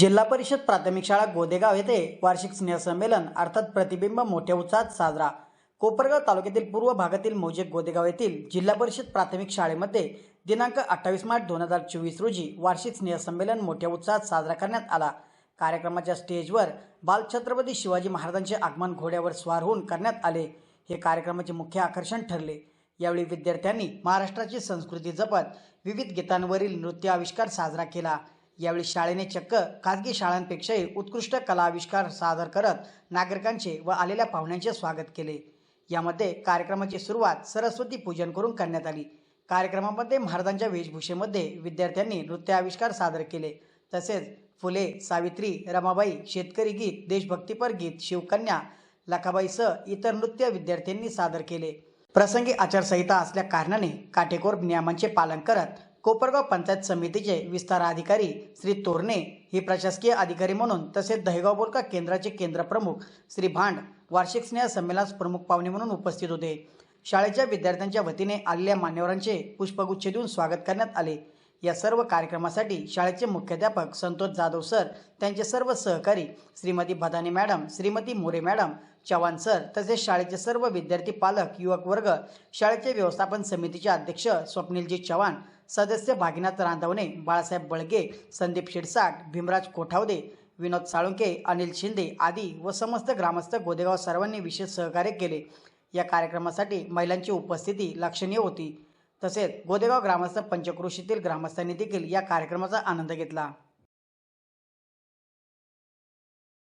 जिल्हा परिषद प्राथमिक शाळा गोदेगाव येथे वार्षिक स्नेहसंमेलन अर्थात प्रतिबिंब मोठ्या उत्साहात साजरा. कोपरगाव तालुक्यातील पूर्व भागातील मौजे गोदेगाव येथील जिल्हा परिषद प्राथमिक शाळेमध्ये दिनांक अठ्ठावीस मार्च दोन हजार चोवीस रोजी वार्षिक स्नेहसंमेलन मोठ्या उत्साहात साजरा करण्यात आला. कार्यक्रमाच्या स्टेजवर बालछत्रपती शिवाजी महाराजांचे आगमन घोड्यावर स्वार होऊन करण्यात आले. हे कार्यक्रमाचे मुख्य आकर्षण ठरले. यावेळी विद्यार्थ्यांनी महाराष्ट्राची संस्कृती जपत विविध गीतांवरील नृत्य आविष्कार साजरा केला. यावेळी शाळेने चक्क खाजगी शाळांपेक्षाही उत्कृष्ट कला आविष्कार सादर करत नागरिकांचे व आलेल्या पाहुण्यांचे स्वागत केले. यामध्ये कार्यक्रमाची सुरुवात सरस्वती पूजन करून करण्यात आली. कार्यक्रमामध्ये महाराजांच्या वेशभूषेमध्ये विद्यार्थ्यांनी नृत्याविष्कार सादर केले. तसेच फुले सावित्री रमाबाई शेतकरी गीत देशभक्तीपर गीत शिवकन्या लखाबाईसह इतर नृत्य विद्यार्थ्यांनी सादर केले. प्रसंगी आचारसंहिता असल्या कारणाने काटेकोर नियमांचे पालन करत कोपरगाव पंचायत समितीचे विस्तार अधिकारी श्री तोरणे हे प्रशासकीय अधिकारी म्हणून तसेच दहेगाव बोलका केंद्राचे केंद्रप्रमुख श्री भांड वार्षिक स्नेह संमेलनास प्रमुख पाहुणे म्हणून उपस्थित होते. शाळेच्या विद्यार्थ्यांच्या वतीने आलेल्या मान्यवरांचे पुष्पगुच्छ देऊन स्वागत करण्यात आले. या सर्व कार्यक्रमासाठी शाळेचे मुख्याध्यापक संतोष जाधव सर त्यांचे सर्व सहकारी Shrimati Bhadani madam Shrimati More madam Chavan sir तसेच शाळेचे सर्व विद्यार्थी पालक युवक वर्ग शाळेचे व्यवस्थापन समितीचे अध्यक्ष स्वप्नीलजी चव्हाण सदस्य भागीनाथ रांधवणे बाळासाहेब बळगे संदीप शिरसाट भीमराज कोठावदे विनोद साळुंके अनिल शिंदे आदी व समस्त ग्रामस्थ गोदेगाव सर्वांनी विशेष सहकार्य केले. या कार्यक्रमासाठी महिलांची उपस्थिती लक्षणीय होती. तसेच गोदेगाव ग्रामस्थ पंचक्रोशीतील ग्रामस्थांनी देखील या कार्यक्रमाचा आनंद घेतला.